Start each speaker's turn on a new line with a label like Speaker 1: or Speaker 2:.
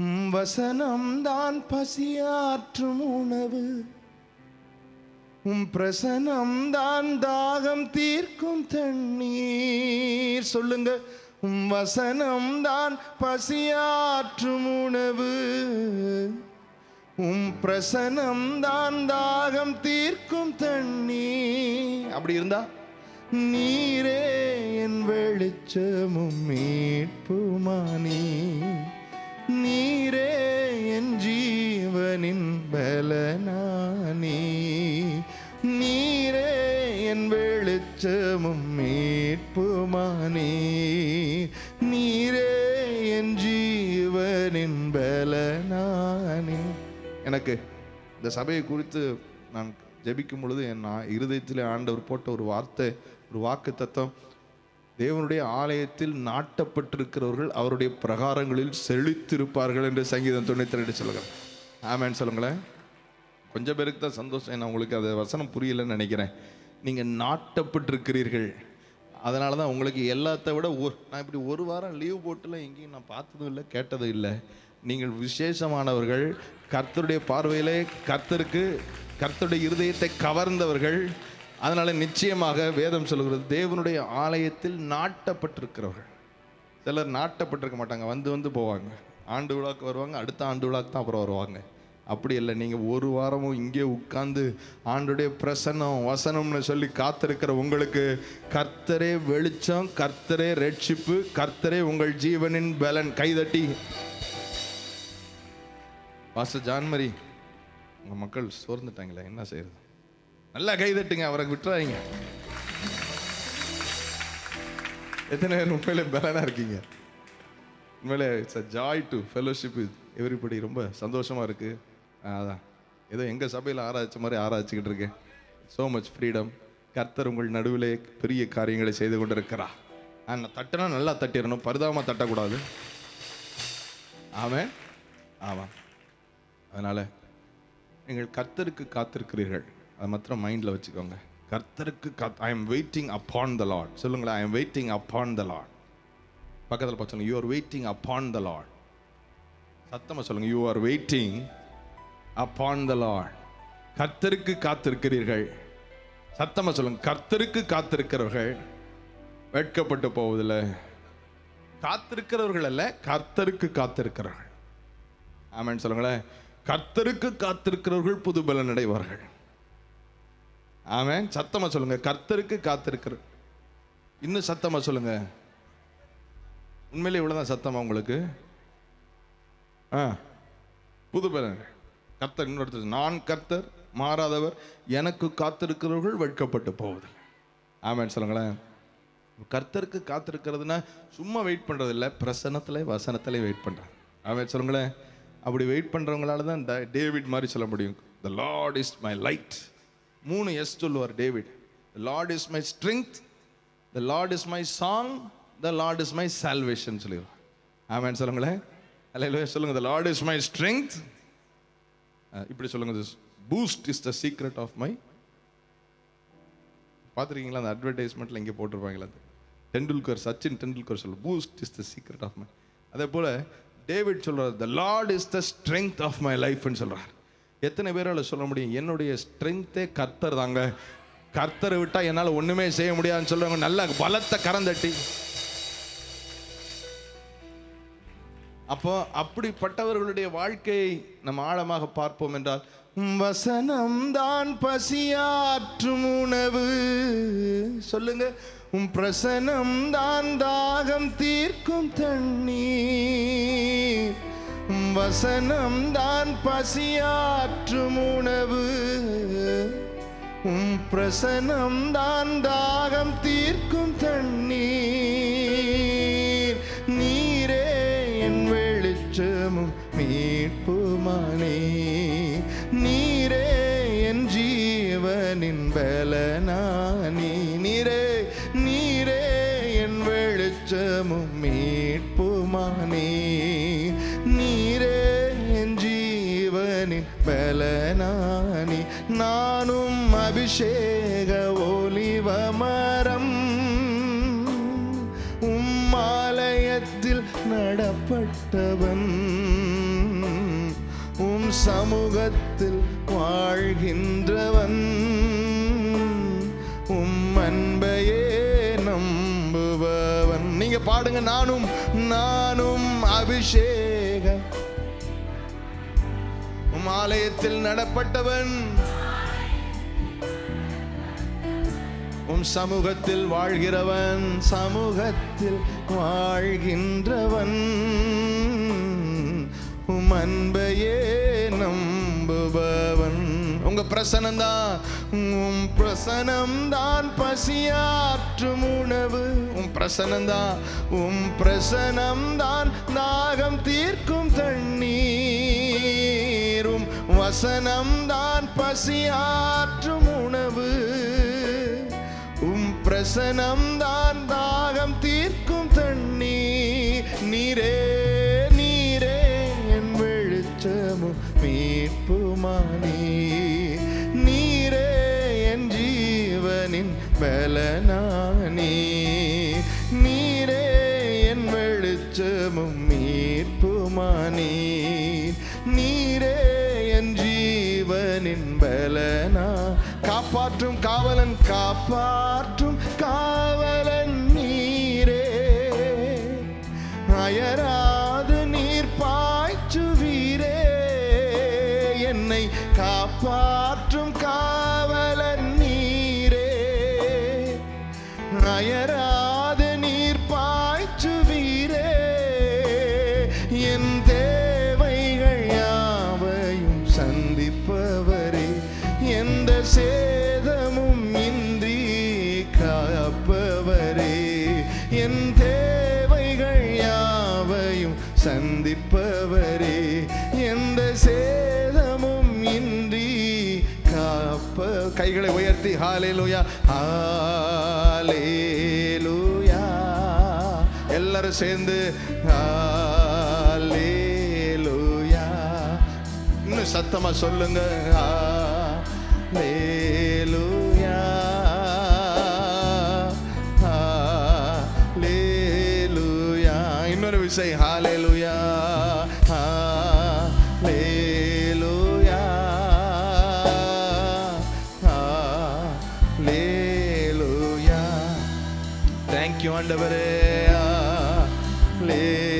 Speaker 1: உம் வசனம்தான் பசியாற்றும் உணவு. உம் பிரசனம்தான் தாகம் தீர்க்கும் தண்ணீர். சொல்லுங்க. உம் வசனம்தான் பசியாற்றும் உணவு. உம் பிரசனம்தான் தாகம் தீர்க்கும் தண்ணி அப்படி இருந்தா? நீரே என் வெளிச்சமும் மீட்புமானி. வெளிச்சமும் மீட்புமானே. நீரே என் ஜீவனின் பலனானே. எனக்கு இந்த சபையை குறித்து நான் ஜெபிக்கும் பொழுது என் ஆ- இருதயத்திலே ஆண்டவர் போட்ட ஒரு வார்த்தை ஒரு வாக்கு தத்துவம் தேவனுடைய ஆலயத்தில் நாட்டப்பட்டிருக்கிறவர்கள் அவருடைய பிரகாரங்களில் செழித்திருப்பார்கள் என்று சங்கீதம் தொண்ணூத்தி ரெண்டு சொல்லுங்கள் ஆமேன்னு சொல்லுங்களேன். கொஞ்சம் பேருக்கு தான் சந்தோஷம். நான் உங்களுக்கு அது வசனம் புரியலன்னு நினைக்கிறேன். நீங்கள் நாட்டப்பட்டிருக்கிறீர்கள். அதனால தான் உங்களுக்கு எல்லாத்த விட ஒரு நான் இப்படி ஒரு வாரம் லீவ் போட்டுலாம் எங்கேயும் நான் பார்த்ததும் இல்லை கேட்டதும் இல்லை. நீங்கள் விசேஷமானவர்கள் கர்த்தருடைய பார்வையிலே கர்த்தருக்கு கர்த்தருடைய இருதயத்தை கவர்ந்தவர்கள். அதனால் நிச்சயமாக வேதம் சொல்கிறது தேவனுடைய ஆலயத்தில் நாட்டப்பட்டிருக்கிறவர்கள். சிலர் நாட்டப்பட்டிருக்க மாட்டாங்க வந்து வந்து போவாங்க. ஆண்டு விழாக்கு வருவாங்க அடுத்த ஆண்டு விழாக்கு தான் அப்புறம் வருவாங்க. அப்படி இல்லை. நீங்கள் ஒரு வாரமும் இங்கே உட்கார்ந்து ஆண்டுடைய பிரசன்னம் வசனம்னு சொல்லி காத்திருக்கிற உங்களுக்கு கர்த்தரே வெளிச்சம் கர்த்தரே ரட்சிப்பு கர்த்தரே உங்கள் ஜீவனின் பலன். கைதட்டி. பாஸ்டர் ஜான்மரி உங்கள் மக்கள் சோர்ந்துட்டாங்களே என்ன செய்யறது? நல்லா கைதட்டுங்க அவரை விட்டுறாதீங்க. எத்தனை பேர் உண்மையிலே பலனாக இருக்கீங்க? உண்மையிலே it's a joy to fellowship with everybody ரொம்ப சந்தோஷமாக இருக்குது அதான் ஏதோ எங்கள் சபையில் ஆராய்ச்ச மாதிரி ஆராய்ச்சிக்கிட்டு இருக்கேன். ஸோ மச் ஃப்ரீடம் கர்த்தர் உங்கள் நடுவிலே பெரிய காரியங்களை செய்து கொண்டிருக்கிறா நான் தட்டினா நல்லா தட்டிடணும் பரிதாபமாக தட்டக்கூடாது. ஆமாம் ஆமாம். அதனால் நீங்கள் கர்த்தருக்கு காத்திருக்கிறீர்கள். அது மாத்திரம் மைண்டில் வச்சுக்கோங்க. கர்த்தருக்கு காத் I am waiting upon the Lord சொல்லுங்களேன் I am waiting upon the Lord பக்கத்தில் பார்த்து you are waiting upon the Lord சத்தமாக சொல்லுங்கள் you are waiting upon the Lord கர்த்தருக்கு காத்திருக்கிறீர்கள். சத்தமாக சொல்லுங்க. கர்த்தருக்கு காத்திருக்கிறவர்கள் வெட்கப்பட்டு போவதில்லை. காத்திருக்கிறவர்கள் அல்ல கர்த்தருக்கு காத்திருக்கிறவர்கள் ஆமென் சொல்லுங்களேன். கர்த்தருக்கு காத்திருக்கிறவர்கள் புது பலன் அடைவார்கள். ஆமென். சத்தமாக சொல்லுங்க. கர்த்தருக்கு காத்திருக்கிற இன்னும் சத்தமாக சொல்லுங்க. உண்மையிலே இவ்வளோதான் சத்தமாக உங்களுக்கு? ஆ புது பலன் கர்த்தர் இன்னொருத்தர் நான் கர்த்தர் மாறாதவர் எனக்கு காத்திருக்கிறவர்கள் வெட்கப்பட்டு போவது ஆமென் சொல்லுங்களேன். கர்த்தருக்கு காத்திருக்கிறதுனா சும்மா வெயிட் பண்றது இல்ல பிரசன்னத்துல வெயிட் பண்ணுறேன் ஆமாம் சொல்லுங்களேன். அப்படி வெயிட் பண்ணுறவங்களால தான் ட- டேவிட் மாதிரி சொல்ல முடியும். The Lord is my light மூணு எஸ் சொல்லுவார் David. The Lord is my strength the Lord is my song the Lord is my salvation சொல்லிடுவார். ஆமாம் சொல்லுங்களேன். அல்ல சொல்லுங்கள் the Lord is my strength இப்படி சொல்லுங்க Boost is the secret of my பார்த்துருக்கீங்களா? அந்த அட்வர்டைஸ்மெண்ட்டில் இங்கே போட்டிருப்பாங்களா அது டெண்டுல்கர் சச்சின் டெண்டுல்கர் சொல்லு Boost is the secret of my அதே போல் டேவிட் சொல்கிறார் the Lord is the strength of my லைஃப்னு சொல்கிறார் எத்தனை பேரால் சொல்ல முடியும்? என்னுடைய ஸ்ட்ரென்த்தே கர்த்தர் தாங்க. கர்த்தரை விட்டால் என்னால் ஒன்றுமே செய்ய முடியாதுன்னு சொல்கிறவங்க நல்ல பலத்தை கரந்தட்டி அப்போ அப்படிப்பட்டவர்களுடைய வாழ்க்கையை நம்ம ஆழமாக பார்ப்போம் என்றால் வசனம் தான் பசியாற்றும் உணவு. சொல்லுங்க உம் பிரசனம் தான் தாகம் தீர்க்கும் தண்ணீர். உம் வசனம் தான் பசியாற்றும் உணவு. உம் பிரசனம் தான் தாகம் தீர்க்கும் தண்ணீர். வெளிச்சமும் மீட்புமானே. நீரே ஜீவனின் பலனானி. நானும் அபிஷேக ஒலிவமரம் உம்மாலயத்தில் நடப்பட்டவன். உம் சமூகத்தில் வாழ்கின்றவன். உம் அன்பையே பாடுங்க நானும் நானும் அபிஷேக உம் ஆலயத்தில் நடப்பட்டவன் உம் சமூகத்தில் வாழ்கிறவன் சமூகத்தில் வாழ்கின்றவன். உம் அன்பையே நம்புபவன். உங்க பிரசனம் தான் உம் பிரசனம் தான் பசியாற்றும் உணவு. உம் பிரசனம் தான் உம் பிரசனம் தான் தாகம் தீர்க்கும் தண்ணீரும் வசனம் தான் பசியாற்றும் உணவு. உம் பிரசனம் தான் தாகம் தீர்க்கும் தண்ணீர். நீரே மேல நானே நீரே என் வெளிச்சமும் மீட்புமானி. நீரே என் ஜீவனின் பலனா. காப்பாற்றும் காவலன் காப்பாற்றும் அயராத நீர் பாய்ச்சுவீரே. என் தேவைகள் யாவையும் சந்திப்பவரே. எந்த சேதமும் இன்றி காப்பவரே. என் தேவைகள் யாவையும் சந்திப்பவரே. எந்த சேதமும் இன்றி காப்ப கைகளை உயர்த்தி ஹாலே லோயா ஆ ஹாலேலூயா எல்லாரும் சேர்ந்து ஹாலேலூயா இன்னும் சத்தமா சொல்லுங்க. ஹalleluya ஹalleluya இன்னொரு விசை hallelujah hallelujah Halle thank you ஆண்டவரே ஹalleluya